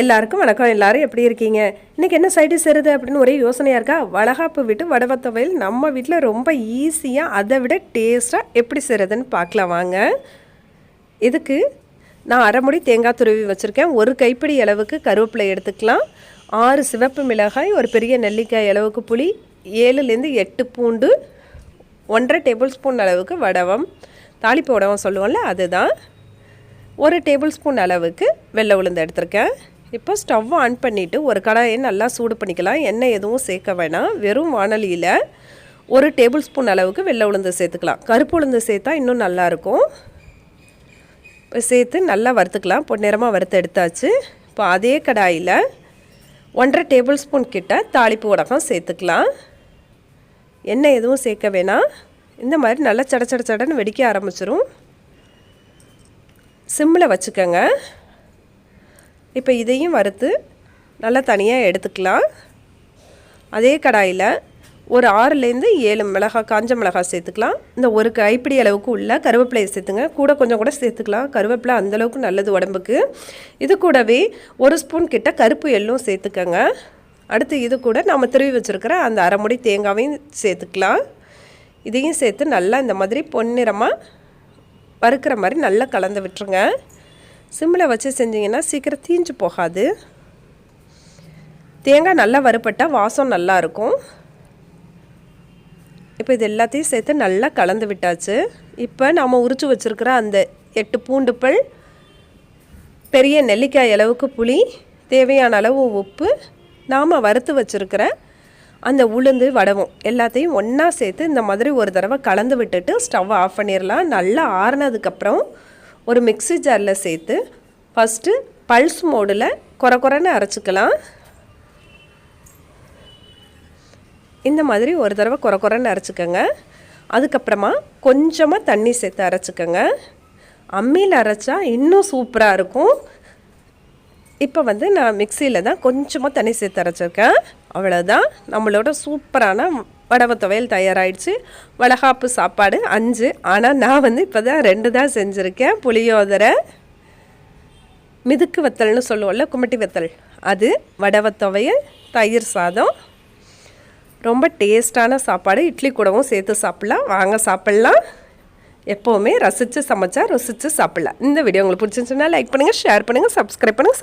எல்லாருக்கும் வணக்கம். எல்லாரும் எப்படி இருக்கீங்க? இன்னைக்கு என்ன சைடு சேருது அப்படின்னு ஒரே யோசனையாக இருக்கா? வளகாப்பு விட்டு வடவத்தவையில் நம்ம வீட்டில் ரொம்ப ஈஸியாக அதை விட டேஸ்ட்டாக எப்படி செய்கிறதுன்னு பார்க்கலாம் வாங்க. இதுக்கு நான் அரைமுடி தேங்காய் துருவி வச்சுருக்கேன். ஒரு கைப்பிடி அளவுக்கு கருவேப்பிலை எடுத்துக்கலாம். ஆறு சிவப்பு மிளகாய் ஒரு பெரிய நெல்லிக்காய் அளவுக்கு புளி ஏழுலேருந்து எட்டு பூண்டு ஒன்றரை டேபிள் ஸ்பூன் அளவுக்கு வடவம். தாளிப்பு வடவம் சொல்லுவோம்ல அதுதான். ஒரு டேபிள் ஸ்பூன் அளவுக்கு வெள்ளை உளுந்து எடுத்திருக்கேன். இப்போ ஸ்டவ் ஆன் பண்ணிவிட்டு ஒரு கடாயை நல்லா சூடு பண்ணிக்கலாம். எண்ணெய் எதுவும் சேர்க்க வேணாம். வெறும் வானலியில் ஒரு டேபிள் ஸ்பூன் அளவுக்கு வெள்ளை உளுந்து சேர்த்துக்கலாம். கருப்பு உளுந்து சேர்த்தா இன்னும் நல்லாயிருக்கும் இப்போ சேர்த்து நல்லா வறுத்துக்கலாம். பொன்னிறமாக வறுத்து எடுத்தாச்சு. இப்போ அதே கடாயில் ஒன்றரை டேபிள் ஸ்பூன் கிட்ட தாளிப்பு உடகம் சேர்த்துக்கலாம். எண்ணெய் எதுவும் சேர்க்க வேணாம். இந்த மாதிரி நல்லா சட சட சடன்னு வெடிக்க ஆரம்பிச்சிரும். சிம்மில் வச்சுக்கோங்க. இப்போ இதையும் வறுத்து நல்லா தனியாக எடுத்துக்கலாம். அதே கடாயில் ஒரு ஆறுலேருந்து ஏழு மிளகாய் காஞ்ச மிளகாய் சேர்த்துக்கலாம். இந்த ஒரு கைப்பிடி அளவுக்கு உள்ள கருவேப்பிலையை சேர்த்துங்க. கூட கொஞ்சம் கூட சேர்த்துக்கலாம். கருவேப்பிலை அந்தளவுக்கு நல்லது உடம்புக்கு. இது கூடவே ஒரு ஸ்பூன் கிட்ட கருப்பு எள்ளும் சேர்த்துக்கோங்க. அடுத்து இது கூட நம்ம திருவி வச்சுருக்கிற அந்த அரைமுடி தேங்காவையும் சேர்த்துக்கலாம். இதையும் சேர்த்து நல்லா இந்த மாதிரி பொன்னிறமாக வறுக்கிற மாதிரி நல்லா கலந்து விட்டுருங்க. சிம்மில் வச்சு செஞ்சிங்கன்னா சீக்கிரம் தீஞ்சு போகாது. தேங்காய் நல்லா வறுப்பட்டால் வாசம் நல்லா இருக்கும். இப்போ இது எல்லாத்தையும் சேர்த்து நல்லா கலந்து விட்டாச்சு. இப்போ நாம் உரிச்சு வச்சுருக்கிற அந்த எட்டு பூண்டு பல் பெரிய நெல்லிக்காய் அளவுக்கு புளி தேவையான அளவு உப்பு நாம் வறுத்து வச்சுருக்கிற அந்த உளுந்து வடவும் எல்லாத்தையும் ஒன்றா சேர்த்து இந்த மாதிரி ஒரு தடவை கலந்து விட்டுட்டு ஸ்டவ் ஆஃப் பண்ணிடலாம் நல்லா ஆறுனதுக்கப்புறம் ஒரு மிக்ஸி ஜாரில் சேர்த்து ஃபஸ்ட்டு பல்ஸ் மோடில் குறை குறைன்னு அரைச்சிக்கலாம். இந்த மாதிரி ஒரு தடவை குறை குறைன்னு அரைச்சிக்கோங்க. அதுக்கப்புறமா கொஞ்சமாக தண்ணி சேர்த்து அரைச்சிக்கோங்க. அம்மியில் அரைச்சா இன்னும் சூப்பராக இருக்கும். இப்போ வந்து நான் மிக்சியில் தான் கொஞ்சமாக தண்ணி சேர்த்து அரைச்சிருக்கேன். அவ்வளோதான் நம்மளோட சூப்பரான வடவை துவையல் தயாராகிடுச்சு வளகாப்பு சாப்பாடு அஞ்சு. ஆனால் நான் வந்து இப்போ தான் ரெண்டு தான் செஞ்சுருக்கேன். புளியோதரை மிதுக்கு வத்தல்னு சொல்லுவோம்ல குமட்டி வத்தல். அது வடவை துவையல் தயிர் சாதம். ரொம்ப டேஸ்டான சாப்பாடு. இட்லி கூடவும் சேர்த்து சாப்பிட்லாம். வாங்க சாப்பிட்லாம். எப்போவுமே ரசித்து சமைச்சா ருசித்து சாப்பிட்லாம். இந்த வீடியோ உங்களுக்கு பிடிச்சிருந்துச்சுன்னா லைக் பண்ணுங்கள் ஷேர் பண்ணுங்கள் சப்ஸ்கிரைப் பண்ணுங்கள்